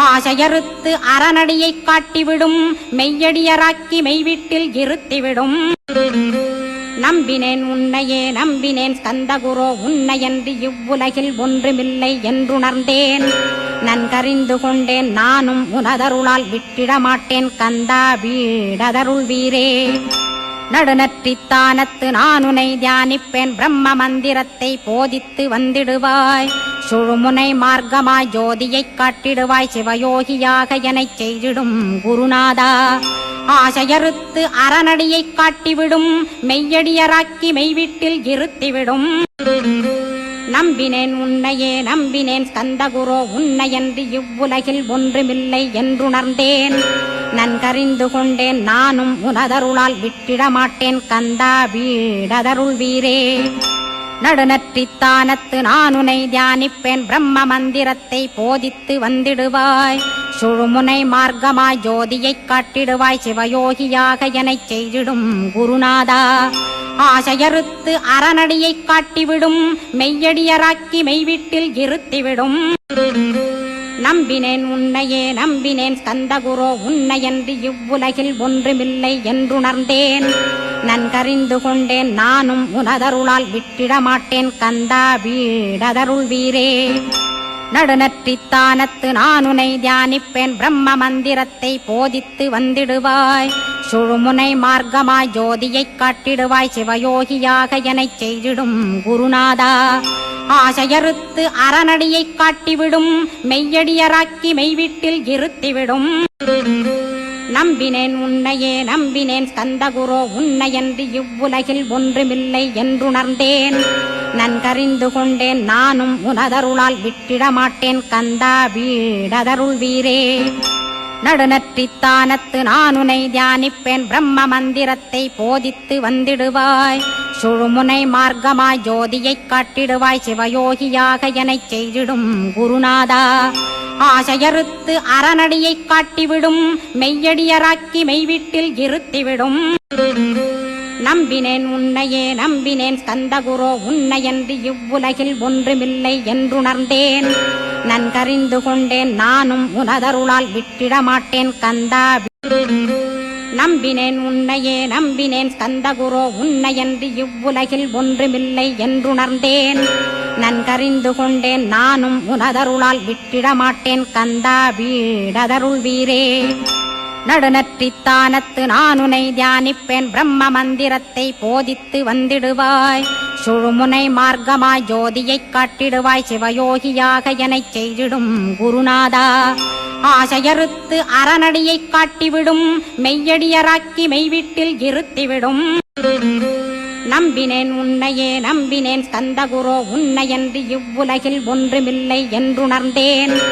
ஆசையறுத்து அறநடியைக் காட்டிவிடும் மெய்யடியராக்கி மெய்விட்டில் இருத்திவிடும். நம்பினேன் உன்னையே நம்பினேன் ஸ்கந்தகுரோ உன்னையன்றி இவ்வுலகில் ஒன்றுமில்லை என்றுணர்ந்தேன். நன்கறிந்து கொண்டேன் நானும் உனதருளால் விட்டிட மாட்டேன் கந்தா வீடதருள் வீரே. நடுநற்றித்தானத்து நானுனை தியானிப்பேன் பிரம்ம மந்திரத்தை போதித்து வந்திடுவாய். சுழுமுனை மார்க்கமாய் ஜோதியைக் காட்டிடுவாய் சிவயோகியாக எனச் செய்திடும் குருநாதா. ஆசையறுத்து அறநடியைக் காட்டிவிடும் மெய்யடியராக்கி மெய்விட்டில் இருத்திவிடும். நம்பினேன் உன்னையே நம்பினேன் ஸ்கந்தகுரோ உன்னையன்றி இவ்வுலகில் ஒன்றுமில்லை என்றுணர்ந்தேன். நன்கறிந்து கொண்டேன் நானும் உனதருளால் விட்டிட மாட்டேன் கந்தா வீடதருள் வீரே. நடுநற்றித்தானத்து நானுனை தியானிப்பேன் பிரம்ம மந்திரத்தை போதித்து வந்திடுவாய். சுழுமுனை மார்க்கமாய் ஜோதியைக் காட்டிடுவாய் சிவயோகியாக எனச் செய்திடும் குருநாதா. ஆசையறுத்து அறநடியைக் காட்டிவிடும் மெய்யடியராக்கி மெய்விட்டில் இருத்திவிடும். நம்பினேன் உன்னையே நம்பினேன். ஸ்கந்தகுரோ உன்னையன்றி இவ்வுலகில் ஒன்றுமில்லை என்றுணர்ந்தேன். நன்கறிந்து கொண்டேன் நானும் உனதருளால் விட்டிட மாட்டேன் கந்தா வீடதருள் வீரே. நடுநற்றித்தானத்து நானுனை தியானிப்பேன். பிரம்ம மந்திரத்தை போதித்து வந்திடுவாய். சுழுமுனை மார்க்கமாய் ஜோதியைக் காட்டிடுவாய் சிவயோகியாக எனச் செய்திடும் குருநாதா. ஆசையறுத்து அறநடியைக் காட்டிவிடும் மெய்யடியராக்கி மெய்விட்டில் இருத்திவிடும். நம்பினேன் உன்னையே நம்பினேன் ஸ்கந்தகுரோ உன்னையன்றி இவ்வுலகில் ஒன்றுமில்லை என்றுணர்ந்தேன். நன்கறிந்து கொண்டேன் நானும் உனதருளால் விட்டிட மாட்டேன் கந்தா வீடதருள் வீரே நடுநற்றித்தானத்து நானுனை தியானிப்பேன் பிரம்ம மந்திரத்தை போதித்து வந்திடுவாய். சுழுமுனை மார்க்கமாய் ஜோதியைக் காட்டிடுவாய் சிவயோகியாக எனச் செய்திடும் குருநாதா. ஆசையறுத்து அறநடியைக் காட்டிவிடும் மெய்யடியராக்கி மெய்விட்டில் இருத்திவிடும். நம்பினேன் உன்னையே நம்பினேன் ஸ்கந்தகுரோ உன்னையன்றி இவ்வுலகில் ஒன்றுமில்லை என்றுணர்ந்தேன். நன்கறிந்து கொண்டேன் நானும் உனதருளால் விட்டிட மாட்டேன் கந்தா நம்பினேன் உன்னையே நம்பினேன் ஸ்கந்தகுரோ உன்னையன்றி இவ்வுலகில் ஒன்றுமில்லை என்றுணர்ந்தேன். நன்கறிந்து கொண்டேன் நானும் உனதருளால் விட்டிட மாட்டேன் கந்தா வீடதருள் வீரே. நடுநற்றித்தானத்து நானுனை தியானிப்பேன் பிரம்ம மந்திரத்தை போதித்து வந்திடுவாய். சுழுமுனை மார்க்கமாய் ஜோதியைக் காட்டிடுவாய் சிவயோகியாக எனச் செய்திடும் குருநாதா. ஆசையறுத்து அறநடியைக் காட்டிவிடும் மெய்யடியராக்கி மெய்விட்டில் இருத்திவிடும். நம்பினேன் உன்னையே நம்பினேன் ஸ்கந்தகுரோ உன்னையன்றி இவ்வுலகில் ஒன்றுமில்லை என்றுணர்ந்தேன்.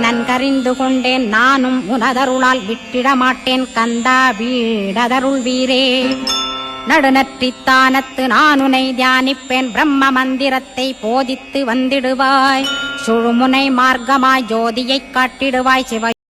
நன்கறிந்து கொண்டேன் நானும் உனதருளால் விட்டிட மாட்டேன் கந்தா வீடதருள் வீரே நடுநற்றித்தானத்து நானுனை தியானிப்பேன். பிரம்ம மந்திரத்தை போதித்து வந்திடுவாய். சுழுமுனை மார்க்கமாய் ஜோதியைக் காட்டிடுவாய். சிவ